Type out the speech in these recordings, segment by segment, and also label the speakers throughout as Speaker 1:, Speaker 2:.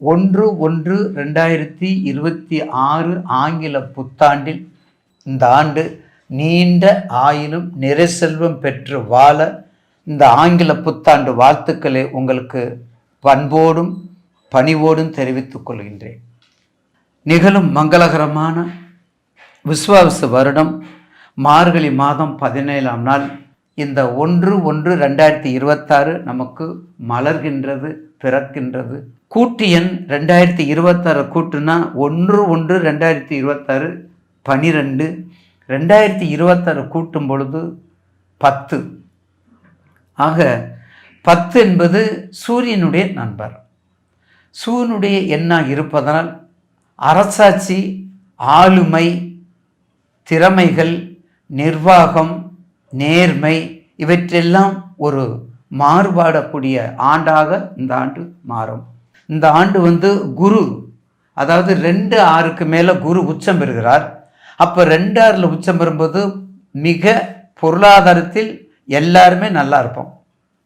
Speaker 1: ஒன்று ஒன்று ரெண்டாயிரத்தி இருபத்தி ஆறு ஆங்கில புத்தாண்டில் இந்த ஆண்டு நீண்ட ஆயிலும் நிறை செல்வம் பெற்று வாழ இந்த ஆங்கில புத்தாண்டு வாழ்த்துக்களை உங்களுக்கு பண்போடும் பணிவோடும் தெரிவித்துக் கொள்கின்றேன். நிகழும் மங்களகரமான விஸ்வாவிச வருடம் மார்கழி மாதம் பதினேழாம் நாள் இந்த ஒன்று ஒன்று ரெண்டாயிரத்தி இருபத்தாறு நமக்கு மலர்கின்றது பிறக்கின்றது. கூட்டு எண் ரெண்டாயிரத்தி இருபத்தாறு கூட்டுனா ஒன்று ஒன்று ரெண்டாயிரத்தி இருபத்தாறு பனிரெண்டு. ரெண்டாயிரத்தி இருபத்தாறு கூட்டும் பொழுது பத்து. ஆக பத்து என்பது சூரியனுடைய நண்பர். சூரியனுடைய எண்ணாக இருப்பதனால் அரசாட்சி ஆளுமை திறமைகள் நிர்வாகம் நேர்மை இவற்றெல்லாம் ஒரு மாறுபாடக்கூடிய ஆண்டாக இந்த ஆண்டு மாறும். இந்த ஆண்டு வந்து குரு அதாவது ரெண்டு ஆறுக்கு மேலே குரு உச்சம் பெறுகிறார். அப்போ ரெண்டு ஆறில் உச்சம் பெறும்போது மிக பொருளாதாரத்தில் எல்லாருமே நல்லா இருப்போம்.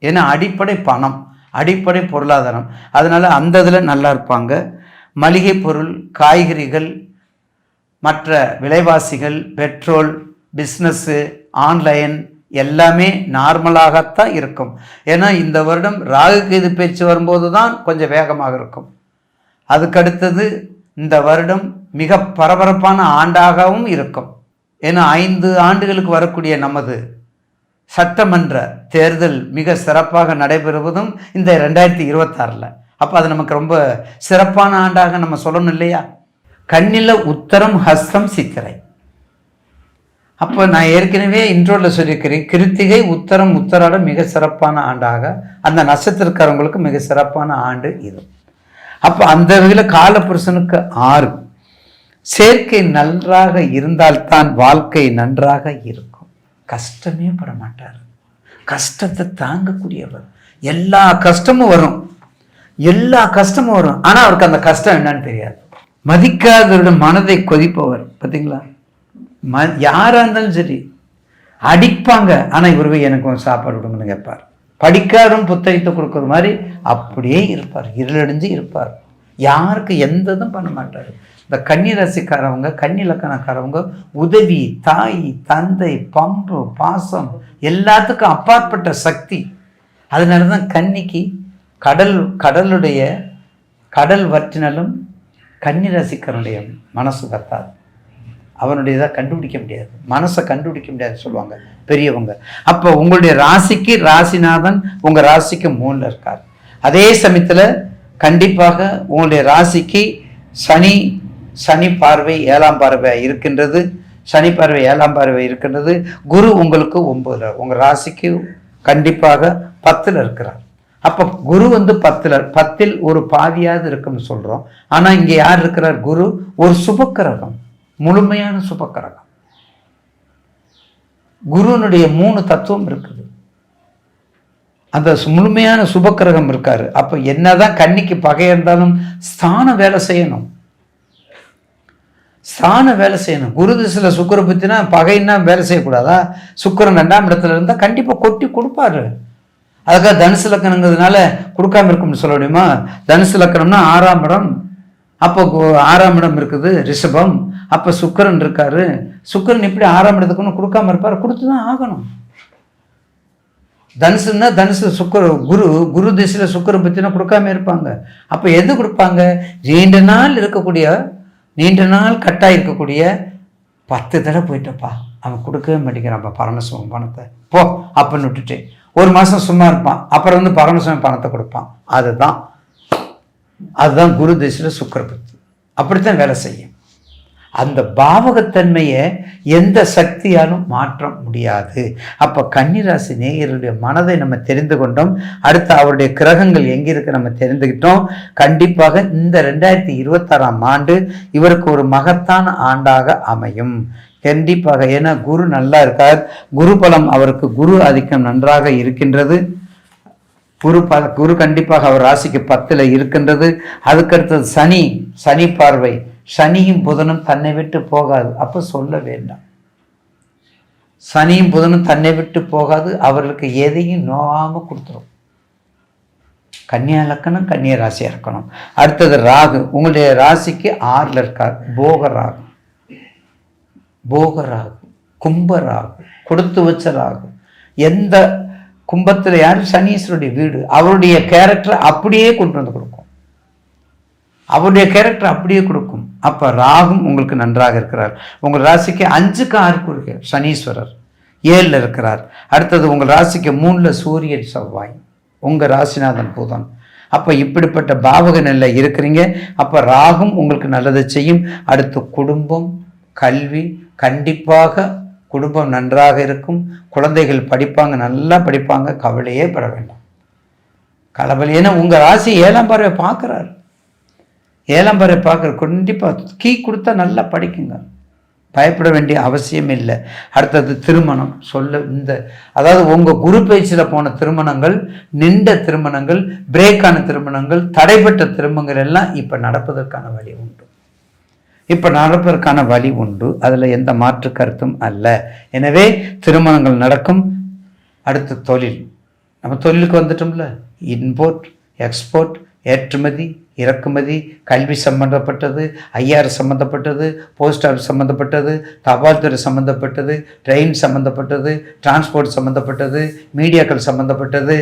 Speaker 1: ஏன்னா அடிப்படை பணம் அடிப்படை பொருளாதாரம். அதனால் அந்த இதில் நல்லா இருப்பாங்க. மளிகை பொருள் காய்கறிகள் மற்ற விலைவாசிகள் பெட்ரோல் பிஸ்னஸ்ஸு ஆன்லைன் எல்லாமே நார்மலாகத்தான் இருக்கும். ஏன்னா இந்த வருடம் ராகு இது பேச்சு வரும்போது தான் கொஞ்சம் வேகமாக இருக்கும். அதுக்கடுத்தது இந்த வருடம் மிக பரபரப்பான ஆண்டாகவும் இருக்கும். ஏன்னா ஐந்து ஆண்டுகளுக்கு வரக்கூடிய நமது சட்டமன்ற தேர்தல் மிக சிறப்பாக நடைபெறுவதும் இந்த ரெண்டாயிரத்தி இருபத்தாறில். அப்போ அது நமக்கு ரொம்ப சிறப்பான ஆண்டாக நம்ம சொல்லணும் இல்லையா? கண்ணில் உத்தரம் ஹஸ்தம் சித்திரை. அப்போ நான் ஏற்கனவே இன்ட்ரோவில் சொல்லியிருக்கிறேன். கிருத்திகை உத்தரம் உத்தராடம் மிக சிறப்பான ஆண்டாக அந்த நட்சத்திரக்காரவங்களுக்கு மிக சிறப்பான ஆண்டு இது. அப்போ அந்த வகையில் காலபுருஷனுக்கு ஆறு. சேர்க்கை நன்றாக இருந்தால்தான் வாழ்க்கை நன்றாக இருக்கும். கஷ்டமே பட மாட்டார் கஷ்டத்தை தாங்கக்கூடியவர். எல்லா கஷ்டமும் வரும். எல்லா கஷ்டமும் வரும். ஆனால் அவருக்கு அந்த கஷ்டம் என்னன்னு தெரியாது. மதிக்காதவருடைய மனதை கொதிப்பவர். பார்த்தீங்களா ம யாராக இருந்தாலும் சரி அடிப்பாங்க. ஆனால் இவரு எனக்கு கொஞ்சம் சாப்பாடு கொடுங்கன்னு கேட்பார். படிக்காரும் புத்தகத்தை கொடுக்குற மாதிரி அப்படியே இருப்பார். இருளடைஞ்சு இருப்பார். யாருக்கு எந்த இதுவும் பண்ண மாட்டார். இந்த கன்னி ரசிக்காரவங்க கன்னி இலக்கணக்காரவங்க உதவி தாய் தந்தை பம்பு பாசம் எல்லாத்துக்கும் அப்பாற்பட்ட சக்தி. அதனால தான் கன்னிக்கு கடல் கடலுடைய கடல் வற்றினாலும் கன்னி ரசிக்கருடைய மனசு கத்தாது அவனுடைய கண்டுபிடிக்க முடியாது. மனசை கண்டுபிடிக்க முடியாது சொல்லுவாங்க பெரியவங்க. அப்போ உங்களுடைய ராசிக்கு ராசிநாதன் உங்கள் ராசிக்கு மூணில் இருக்கார். அதே சமயத்தில் கண்டிப்பாக உங்களுடைய ராசிக்கு சனி சனி பார்வை ஏழாம் பார்வை இருக்கின்றது. சனி பார்வை ஏழாம் பார்வை இருக்கின்றது. குரு உங்களுக்கு ஒம்பதில் உங்கள் ராசிக்கு கண்டிப்பாக பத்தில் இருக்கிறார். அப்போ குரு வந்து பத்தில் பத்தில் ஒரு பாதியாவது இருக்குன்னு சொல்கிறோம் ஆனால் இங்கே யார் இருக்கிறார்? குரு ஒரு சுபக்கிரகம். முழுமையான சுபக்கிரகம். குருனுடைய மூணு தத்துவம் இருக்குது. அந்த முழுமையான சுபக்கிரகம் இருக்காரு. அப்போ என்னதான் கன்னிக்கு பகை இருந்தாலும் ஸ்தானம் வேலை செய்யணும். ஸ்தானம் வேலை செய்யணும். குரு திசையில் சுக்கர பற்றினா பகைன்னா வேலை செய்யக்கூடாதா? சுக்கிரன் ரெண்டாம் இடத்துல இருந்தால் கண்டிப்பாக கொட்டி கொடுப்பாரு. அதுக்காக தனுசு லக்கணங்கிறதுனால கொடுக்காம இருக்கும்னு சொல்ல முடியுமா? தனுசு லக்கணம்னா ஆறாம் இடம். அப்போ ஆறாம் இடம் இருக்குது ரிஷபம். அப்போ சுக்கரன் இருக்காரு. சுக்கரன் எப்படி ஆறாம் இடத்துக்குன்னு கொடுக்காம இருப்பார்? கொடுத்து தான் ஆகணும். தனுசுன்னா தனுசு சுக்கர குரு குரு திசையில் சுக்கர பற்றினா கொடுக்காம இருப்பாங்க. அப்போ எது கொடுப்பாங்க? நீண்ட நாள் இருக்கக்கூடிய நீண்ட நாள் கட்டாக இருக்கக்கூடிய பத்து தடவை போயிட்டப்பா. அவன் கொடுக்கவே மாட்டேங்கிறான்ப்பா பரமசிவம் பணத்தை. போ அப்படின்னு விட்டுட்டு. ஒரு மாதம் சும்மா இருப்பான். அப்புறம் வந்து பரமசிவம் பணத்தை கொடுப்பான். அதுதான் அதுதான் குரு திசையில் சுக்கர பத்தி. அப்படித்தான் வேலை செய்யும். அந்த பாவகத்தன்மையை எந்த சக்தியாலும் மாற்ற முடியாது. அப்போ கன்னிராசி நேயருடைய மனதை நம்ம தெரிந்து கொண்டோம். அடுத்து அவருடைய கிரகங்கள் எங்கே இருக்கு நம்ம தெரிந்துக்கிட்டோம் கண்டிப்பாக இந்த ரெண்டாயிரத்தி இருபத்தாறாம் ஆண்டு இவருக்கு ஒரு மகத்தான ஆண்டாக அமையும். கண்டிப்பாக ஏன்னா குரு நல்லா இருக்கார். குரு பலம் அவருக்கு குரு ஆதிக்கம் நன்றாக இருக்கின்றது. குரு ப குரு கண்டிப்பாக அவர் ராசிக்கு பத்தில் இருக்கின்றது. அதுக்கடுத்தது சனி சனி பார்வை. சனியும் புதனும் தன்னை விட்டு போகாது. அப்போ சொல்ல வேண்டாம். சனியும் புதனும் தன்னை விட்டு போகாது. அவர்களுக்கு எதையும் நோகாமல் கொடுத்துரும். கன்னியா லக்கணம் கன்னியா ராசியாக இருக்கணும். அடுத்தது ராகு. உங்களுடைய ராசிக்கு ஆறில் இருக்கார். போக ராகு. போக ராகு. கும்ப ராகு. கொடுத்து வச்ச ராகு. எந்த கும்பத்தில் யார்? சனீஸ்வருடைய வீடு. அவருடைய கேரக்டரை அப்படியே கொண்டு வந்து கொடுக்கும். அவருடைய கேரக்டர் அப்படியே கொடுக்கும். அப்போ ராகும் உங்களுக்கு நன்றாக இருக்கிறார். உங்கள் ராசிக்கு அஞ்சுக்கு ஆறுக்கு இருக்கு சனீஸ்வரர். ஏழில் இருக்கிறார். அடுத்தது உங்கள் ராசிக்கு மூணில் சூரியன் செவ்வாய். உங்கள் ராசிநாதன் புதன். அப்போ இப்படிப்பட்ட பாவக நிலை இருக்கிறீங்க. அப்போ ராகும் உங்களுக்கு நல்லதை செய்யும். அடுத்து குடும்பம் கல்வி கண்டிப்பாக குடும்பம் நன்றாக இருக்கும். குழந்தைகள் படிப்பாங்க நல்லா படிப்பாங்க. கவலையே பட வேண்டாம். கலவல் ஏன்னா உங்கள் ராசி ஏழாம் பார்வை பார்க்குறாரு. ஏழாம் பார்க்குற கண்டிப்பாக கீ கொடுத்தா நல்லா படிக்குங்க. பயப்பட வேண்டிய அவசியம் இல்லை. அடுத்தது திருமணம். சொல்ல இந்த அதாவது உங்கள் குரு பயிற்சியில் போன திருமணங்கள் நின்ற திருமணங்கள் பிரேக்கான திருமணங்கள் தடைப்பட்ட திருமணங்கள் எல்லாம் இப்போ நடப்பதற்கான வழி உண்டு. இப்போ நடப்பதற்கான வழி உண்டு. அதில் எந்த மாற்று கருத்தும் அல்ல. எனவே திருமணங்கள் நடக்கும். அடுத்து தொழில். நம்ம தொழிலுக்கு வந்துட்டோம்ல. இன்போர்ட் எக்ஸ்போர்ட் ஏற்றுமதி இறக்குமதி கல்வி சம்பந்தப்பட்டது ஐஆர் சம்மந்தப்பட்டது போஸ்ட் ஆஃபீஸ் சம்மந்தப்பட்டது தபால் துறை சம்மந்தப்பட்டது ட்ரெயின் சம்மந்தப்பட்டது டிரான்ஸ்போர்ட் சம்மந்தப்பட்டது மீடியாக்கள் சம்மந்தப்பட்டது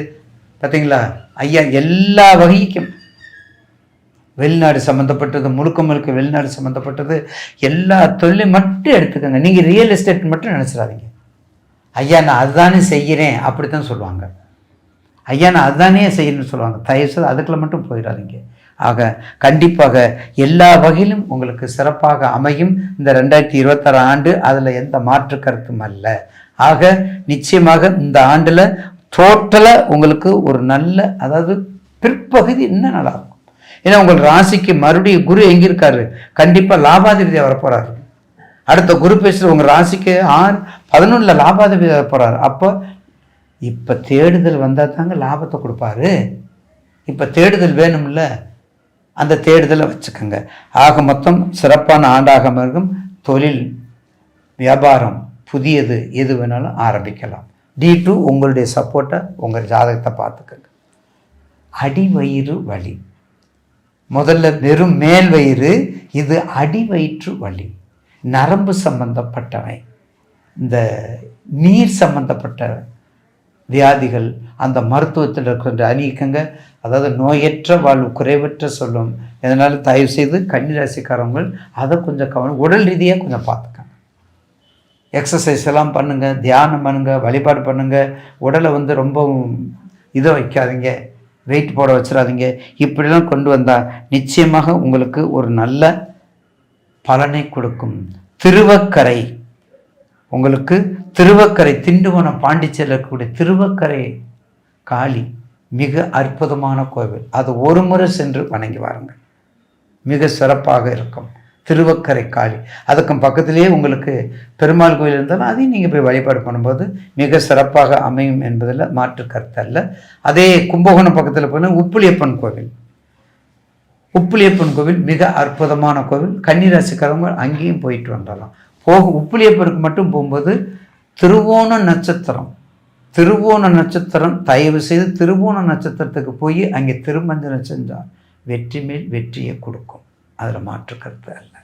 Speaker 1: பார்த்தீங்களா ஐயா எல்லா வகைக்கும் வெளிநாடு சம்மந்தப்பட்டது முழுக்க முழுக்க வெளிநாடு சம்மந்தப்பட்டது எல்லா தொழிலையும் மட்டும் எடுத்துக்கோங்க. நீங்கள் ரியல் எஸ்டேட் மட்டும் நினச்சிடாதீங்க. ஐயா நான் அதுதானே செய்கிறேன் அப்படி தான் சொல்லுவாங்க. ஐயா நான் அதுதானே செய்யணும்னு சொல்லுவாங்க. தயவுசெய்து அதுக்குள்ள மட்டும் போயிடாதீங்க. ஆக கண்டிப்பாக எல்லா வகையிலும் உங்களுக்கு சிறப்பாக அமையும். இந்த ரெண்டாயிரத்தி இருபத்தாறு ஆண்டு அதில் எந்த மாற்று கருத்தும் அல்ல. ஆக நிச்சயமாக இந்த ஆண்டில் டோட்டலாக உங்களுக்கு ஒரு நல்ல அதாவது பிற்பகுதி இன்னும் நல்லா இருக்கும் ஏன்னா உங்கள் ராசிக்கு மறுபடியும் குரு எங்கே இருக்காரு கண்டிப்பாக லாபாதிபதியாக வரப்போகிறாரு அடுத்த குரு பேசுகிற உங்கள் ராசிக்கு ஆறு பதினொன்றில் லாபாதிபதி வரப்போகிறாரு அப்போ இப்போ தேடுதல் வந்தால் தாங்க லாபத்தை கொடுப்பாரு. இப்போ தேடுதல் வேணும்ல அந்த தேடுதலை வச்சுக்கோங்க. ஆக மொத்தம் சிறப்பான ஆண்டாக இருக்கும் தொழில் வியாபாரம் புதியது எது வேணாலும் ஆரம்பிக்கலாம். டி டூ உங்களுடைய சப்போர்ட்டை உங்கள் ஜாதகத்தை பார்த்துக்கோங்க. அடிவயிறு வலி. முதல்ல வெறும் மேல் வயிறு இது அடி வயிற்று வலி. நரம்பு சம்பந்தப்பட்டவை. இந்த நீர் சம்பந்தப்பட்ட வியாதிகள் அந்த மருத்துவத்தில் இருக்கின்ற அநீக்கங்க அதாவது நோயற்ற வாழ்வு குறைவற்ற சொல்லும் இதனால் தயவு செய்து கன்னிராசிக்காரவங்கள் அதை கொஞ்சம் கவனம் உடல் ரீதியாக கொஞ்சம் பார்த்துக்கங்க. எக்ஸசைஸ் எல்லாம் பண்ணுங்கள் தியானம் பண்ணுங்கள் வழிபாடு பண்ணுங்கள் உடலை வந்து ரொம்ப இதை வைக்காதீங்க வெயிட் போட வச்சிடாதீங்க. இப்படிலாம் கொண்டு வந்தால் நிச்சயமாக உங்களுக்கு ஒரு நல்ல பலனை கொடுக்கும். திருவக்கரை. உங்களுக்கு திருவக்கரை திண்டுவனம் பாண்டிச்சேரியில் இருக்கக்கூடிய திருவக்கரை காளி மிக அற்புதமான கோவில். அது ஒரு முறை சென்று வணங்கி வாருங்கள். மிக சிறப்பாக இருக்கும். திருவக்கரை காளி. அதுக்கும் பக்கத்திலேயே உங்களுக்கு பெருமாள் கோயில் இருந்தாலும் அதையும் நீங்கள் போய் வழிபாடு பண்ணும்போது மிக சிறப்பாக அமையும் என்பதில் மாற்று கருத்து அல்ல. அதே கும்பகோணம் பக்கத்தில் போனால் உப்புளியப்பன் கோவில். உப்புளியப்பன் கோவில் மிக அற்புதமான கோவில். கன்னிராசிக்காரவங்க அங்கேயும் போயிட்டு வந்துடலாம். போகும் உப்புளியப்பருக்கு மட்டும் போகும்போது திருவோண நட்சத்திரம். திருவோண நட்சத்திரம் தயவு செய்து திருவோண நட்சத்திரத்துக்கு போய் அங்கே திருமஞ்சனம் செஞ்சால் வெற்றி மேல் வெற்றியை கொடுக்கும். அதில் மாற்று கருத்து அல்ல.